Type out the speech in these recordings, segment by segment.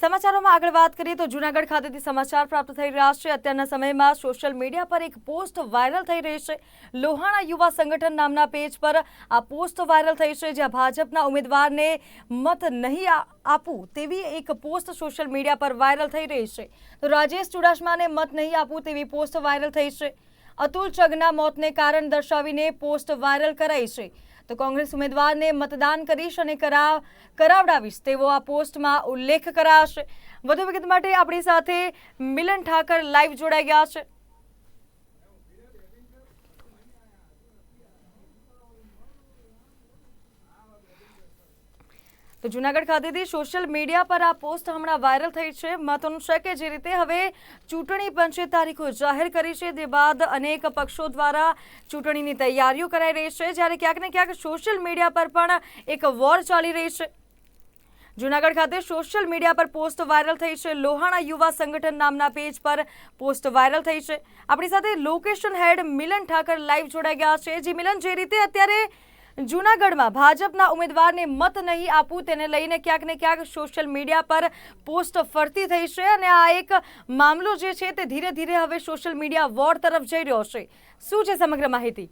સમાચારોમાં આગળ વાત કરીએ તો જૂનાગઢ ખાતેથી સમાચાર પ્રાપ્ત થઈ રહ્યા છે. અત્યારના સમયમાં સોશિયલ મીડિયા પર એક પોસ્ટ વાયરલ થઈ રહી છે. લોહાણા યુવા સંગઠન નામના પેજ પર આ પોસ્ટ વાયરલ થઈ છે, જ્યાં ભાજપના ઉમેદવારને મત નહીં આપવું તેવી એક પોસ્ટ સોશિયલ મીડિયા પર વાયરલ થઈ રહી છે. તો રાજેશ ચુડાસમાને મત નહીં આપવું તેવી પોસ્ટ વાયરલ થઈ છે. અતુલ ચગના મોતને કારણ દર્શાવીને પોસ્ટ વાયરલ કરાઈ છે. તો કોંગ્રેસ ઉમેદવારને મતદાન કરીશ અને કરાવ, કરાવડાવીશ તેવો આ પોસ્ટમાં ઉલ્લેખ કરાશે વધુ વિગત માટે આપણી સાથે મિલન ઠાકર લાઈવ જોડાઈ ગયા છે. તો જુનાગઢ ખાતેથી સોશિયલ મીડિયા પર આ પોસ્ટ હમણાં વાયરલ થઈ છે. મહત્વનું છે કે જે રીતે હવે ચૂંટણી પંચે તારીખો જાહેર કરી છે. તે બાદ અનેક પક્ષો દ્વારા ચૂંટણીની તૈયારીઓ કરાઈ રહી છે. જ્યારે ક્યાંક ને ક્યાંક સોશિયલ મીડિયા પર પણ એક વોર ચાલી રહી છે. જુનાગઢ ખાતે સોશિયલ મીડિયા પર પોસ્ટ વાયરલ થઈ છે. લોહાણા યુવા સંગઠન નામના પેજ પર પોસ્ટ વાયરલ થઈ છે. આપણી સાથે location head Milan Thakar live જોડાઈ ગયા છે. જે મિલન, જે રીતે અત્યારે જુનાગઢમાં ભાજપના ઉમેદવારને મત નહીં આપવું તેને લઈને ક્યાંક ને ક્યાંક સોશિયલ મીડિયા પર પોસ્ટ ફરતી થઈ છે અને આ એક મામલો જે છે તે ધીરે ધીરે હવે સોશિયલ મીડિયા વોર તરફ જઈ રહ્યો છે. શું છે સમગ્ર માહિતી?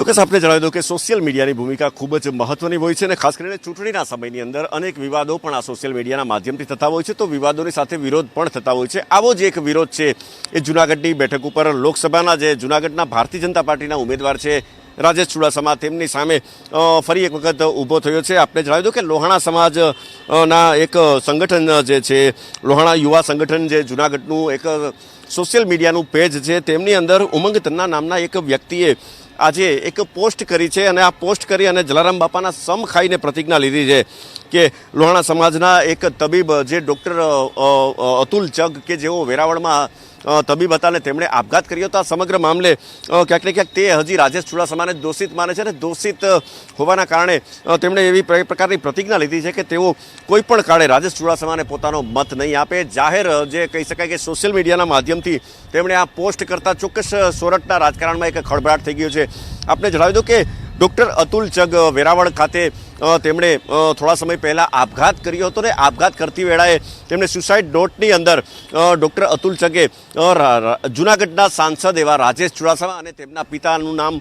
ચોક્કસ આપણે જણાવી દઉં કે સોશિયલ મીડિયાની ભૂમિકા ખૂબ જ મહત્વની હોય છે અને ખાસ કરીને ચૂંટણીના સમયની અંદર અનેક વિવાદો પણ આ સોશિયલ મીડિયાના માધ્યમથી થતા હોય છે. તો વિવાદોની સાથે વિરોધ પણ થતા હોય છે. આવો જ એક વિરોધ છે એ જૂનાગઢની બેઠક ઉપર લોકસભાના જે જૂનાગઢના ભારતીય જનતા પાર્ટીના ઉમેદવાર છે રાજેશ ચુડાસમા, તેમની સામે ફરી એક વખત ઊભો થયો છે. આપણે જણાવી દઉં કે લોહાણા સમાજના એક સંગઠન જે છે, લોહાણા યુવા સંગઠન જે જૂનાગઢનું એક સોશિયલ મીડિયાનું પેજ છે, તેમની અંદર ઉમંગ તન્ના નામના એક વ્યક્તિએ આજે એક પોસ્ટ કરી છે અને આ પોસ્ટ કરી અને જલારામ બાપાના સમ ખાઈને પ્રતિજ્ઞા લીધી છે. કે લોહાણા સમાજના એક તબીબ જે ડૉક્ટર અતુલ ચગ કે જેઓ વેરાવળમાં તબીબ હતા અને તેમણે આપઘાત કર્યો હતો. આ સમગ્ર મામલે ક્યાંક ને ક્યાંક તે હજી રાજેશ ચુડાસમાને દોષિત માને છે અને દોષિત હોવાના કારણે તેમણે એવી પ્રકારની પ્રતિજ્ઞા લીધી છે કે તેઓ કોઈ પણ કાળે રાજેશ ચુડાસમાને પોતાનો મત નહીં આપે. જાહેર જે કહી શકાય કે સોશિયલ મીડિયાના માધ્યમથી તેમણે આ પોસ્ટ કરતા ચોક્કસ સોરઠના રાજકારણમાં એક ખળભળાટ થઈ ગયો છે. આપણે જણાવી દઉં કે ડૉક્ટર અતુલ ચગ વેરાવળ ખાતે તેમણે થોડા સમય પહેલાં આપઘાત કર્યો હતો ને આપઘાત કરતી વેળાએ તેમણે સુસાઇડ નોટની અંદર ડૉક્ટર અતુલ ચગે જૂનાગઢના સાંસદ એવા રાજેશ ચુડાસમા અને તેમના પિતાનું નામ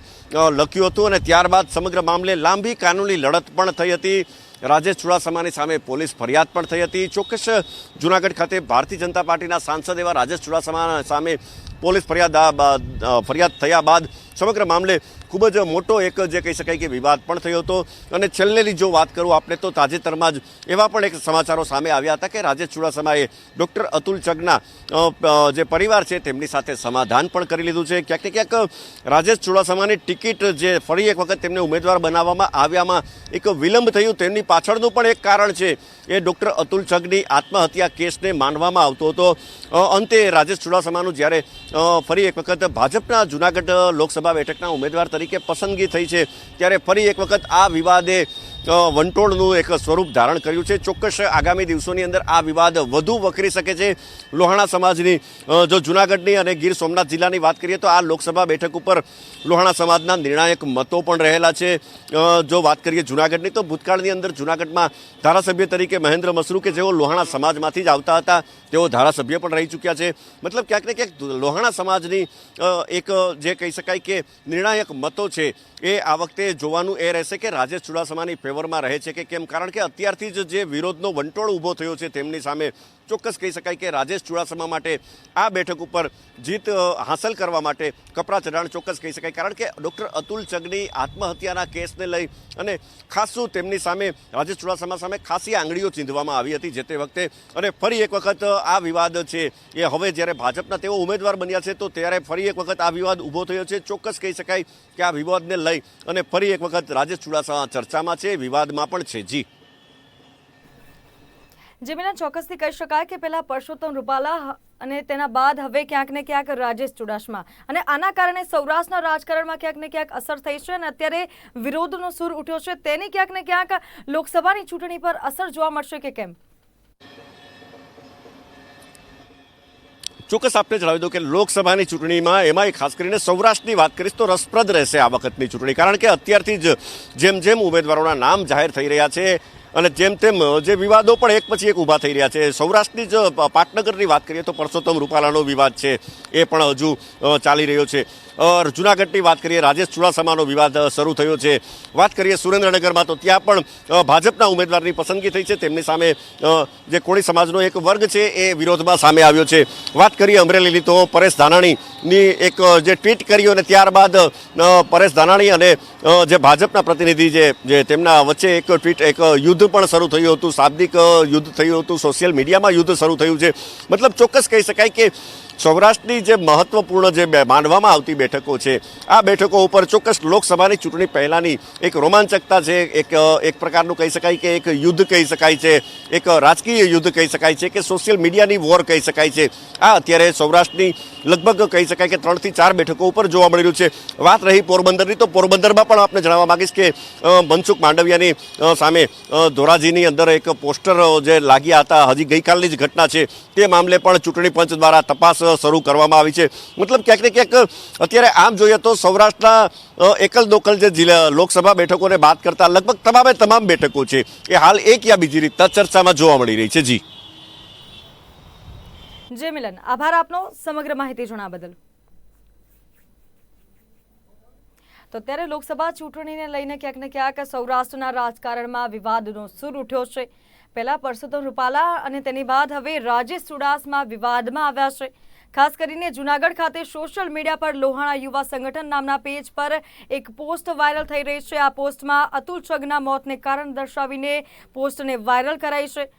લખ્યું હતું અને ત્યારબાદ સમગ્ર મામલે લાંબી કાનૂની લડત પણ થઈ હતી. રાજેશ ચુડાસમાની સામે પોલીસ ફરિયાદ પણ થઈ હતી. ચોક્કસ જૂનાગઢ ખાતે ભારતીય જનતા પાર્ટીના સાંસદ એવા રાજેશ ચુડાસમા સામે પોલીસ ફરિયાદ ફરિયાદ થયા બાદ સમગ્ર મામલે ખૂબ જ મોટો એક જે કહી શકાય કે વિવાદ પણ થયો હતો. અને છેલ્લેની જો વાત કરું આપણે તો તાજેતરમાં જ એવા પણ એક સમાચારો સામે આવ્યા હતા કે રાજેશ ચુડાસમાએ ડૉક્ટર અતુલ ચગના જે પરિવાર છે તેમની સાથે સમાધાન પણ કરી લીધું છે. ક્યાંક ને ક્યાંક રાજેશ ચુડાસમાની ટિકિટ જે ફરી એક વખત તેમને ઉમેદવાર બનાવવામાં આવ્યામાં એક વિલંબ થયું. તેમની પાછળનું પણ એક કારણ છે, એ ડૉક્ટર અતુલ ચગની આત્મહત્યા કેસને માનવામાં આવતો હતો. અંતે રાજેશ ચુડાસમાનું જ્યારે ફરી એક વખત ભાજપના જૂનાગઢ લોકસભા બેઠકના ઉમેદવાર તરીકે પસંદગી થઈ છે, ત્યારે ફરી એક વખત આ વિવાદે વંટોળનું એક સ્વરૂપ ધારણ કર્યું છે. ચોક્કસ આગામી દિવસોની અંદર આ વિવાદ વધુ વકરી શકે છે. લોહાણા સમાજની જો જૂનાગઢની અને ગીર સોમનાથ જિલ્લાની વાત કરીએ તો આ લોકસભા બેઠક ઉપર લોહાણા સમાજના નિર્ણાયક મતો પણ રહેલા છે. જો વાત કરીએ જૂનાગઢની તો ભૂતકાળની અંદર જૂનાગઢમાં ધારાસભ્ય તરીકે મહેન્દ્ર મસરૂ કે જેઓ લોહાણા સમાજમાંથી જ આવતા હતા, તેઓ ધારાસભ્ય પણ રહી ચૂક્યા છે. મતલબ ક્યાંક ને ક્યાંક લોહાણા સમાજની એક, જે કહી શકાય કે નિર્ણાયક મતો છે, એ આ વખતે જોવાનું એ રહેશે કે રાજેશ ચુડાસમાની ફેવરમાં રહે છે કે કેમ? કારણ કે અત્યારથી જ જે વિરોધનો વંટોળ ઊભો થયો છે તેમની સામે ચોક્કસ કહી શકાય કે રાજેશ ચુડાસમા માટે આ બેઠક ઉપર જીત હાંસલ કરવા માટે કપરા ચઢાણ ચોક્કસ કહી શકાય. કારણ કે ડૉક્ટર અતુલ ચગની આત્મહત્યાના કેસને લઈ અને ખાસું તેમની સામે રાજેશ ચુડાસમા સામે ખાસી આંગળીઓ ચીંધવામાં આવી હતી જે તે વખતે. અને ફરી એક વખત આ વિવાદ છે એ હવે જ્યારે ભાજપના તેઓ ઉમેદવાર બન્યા છે તો ત્યારે ફરી એક વખત આ વિવાદ ઊભો થયો છે. ચોક્કસ કહી શકાય કે આ વિવાદને લઈ અને ફરી એક વખત રાજેશ ચુડાસમા ચર્ચામાં છે. વિવાદમાં પણ છે. જી. જેમિના ચોક્કસથી કહી શકાય કે પહેલા પરસોત્તમ રૂપાલા અને તેના બાદ હવે ક્યાંક ને ક્યાંક રાજેશ ચુડાસમા. અને આના કારણે સૌરાષ્ટ્રના રાજકારણમાં ક્યાંક ને ક્યાંક અસર થઈ છે અને અત્યારે વિરોધનો સૂર ઉઠ્યો છે. તેની ક્યાંક ને ક્યાંક લોકસભાની ચૂંટણી પર અસર જોવા મળશે કે કેમ? ચોક્કસ આપને જણાવી દઉં કે લોકસભાની ચૂંટણીમાં એમાંય ખાસ કરીને સૌરાષ્ટ્રની વાત કરીશ તો રસપ્રદ રહેશે આ વખતની ચૂંટણી, કારણ કે અત્યારથી જ જેમ જેમ ઉમેદવારોના નામ જાહેર થઈ રહ્યા છે અને જેમ તેમ જે વિવાદો પણ એક પછી એક ઊભા થઈ રહ્યા છે. સૌરાષ્ટ્રની જ પાટનગરની વાત કરીએ તો પરસોત્તમ રૂપાલાનો વિવાદ છે, એ પણ હજુ ચાલી રહ્યો છે. જુનાગઢની વાત કરીએ, રાજેશ ચુડાસમાનો વિવાદ શરૂ થયો છે. વાત કરીએ સુરેન્દ્રનગરમાં, તો ત્યાં પણ ભાજપના ઉમેદવારની પસંદગી થઈ છે. તેમની સામે જે કોળી સમાજનો એક વર્ગ છે, એ વિરોધમાં સામે આવ્યો છે. વાત કરીએ અમરેલીની, તો પરેશ ધાનાણીની એક જે ટ્વીટ કર્યું અને ત્યારબાદ પરેશ ધાનાણી અને જે ભાજપના પ્રતિનિધિ જે તેમના વચ્ચે એક ટ્વીટ, એક યુદ્ધ પણ શરૂ થયું હતું. શાબ્દિક યુદ્ધ થયું હતું. સોશિયલ મીડિયામાં યુદ્ધ શરૂ થયું છે. મતલબ ચોક્કસ કહી શકાય કે સૌરાષ્ટ્રની જે મહત્વપૂર્ણ જે માનવામાં આવતી બેઠકો છે, આ બેઠકો ઉપર ચોક્કસ લોકસભાની ચૂંટણી પહેલાંની એક રોમાંચકતા છે, એક એક પ્રકારનું કહી શકાય કે એક યુદ્ધ કહી શકાય છે, એક રાજકીય યુદ્ધ કહી શકાય છે, કે સોશિયલ મીડિયાની વોર કહી શકાય છે. આ અત્યારે સૌરાષ્ટ્રની લગભગ કહી શકાય કે ત્રણથી ચાર બેઠકો ઉપર જોવા મળી રહ્યું છે. વાત રહી પોરબંદરની, તો પોરબંદરમાં પણ આપને જણાવવા માગીશ કે મનસુખ માંડવિયાની સામે ધોરાજીની અંદર એક પોસ્ટર જે લાગ્યા હતા, હજી ગઈકાલની જ ઘટના છે. તે મામલે પણ ચૂંટણી પંચ દ્વારા તપાસ શરૂ કરવામાં આવી છે. મતલબ ક્યાંક ને ક્યાંક, અત્યારે આમ જોઈએ તો સૌરાષ્ટ્રના એકલ દોકલ જે જિલ્લા, લોકસભા બેઠકોને બાદ કરતા લગભગ તમામે તમામ બેઠકો છે. એ હાલ એક યા બીજી રીતના ચર્ચામાં જોવા મળી રહી છે. જી. જે મિલન. આભાર આપનો સમગ્ર માહિતી જણાવવા બદલ. તો અત્યારે લોકસભા ચૂંટણીને લઈને ક્યાંક ને ક્યાંક સૌરાષ્ટ્રના રાજકારણમાં વિવાદનો સૂર ઉઠ્યો છે. પહેલા પરસોત્તમ રૂપાલા અને તેની બાદ હવે રાજેશ ચુડાસમા વિવાદમાં આવ્યા છે. ખાસ કરીને જુનાગઢ ખાતે સોશિયલ મીડિયા પર લોહાણા યુવા સંગઠન નામના પેજ પર એક પોસ્ટ વાયરલ થઈ રહી છે. આ પોસ્ટમાં અતુલ ચગના મોતને કારણ દર્શાવીને પોસ્ટને વાયરલ કરાઈ છે.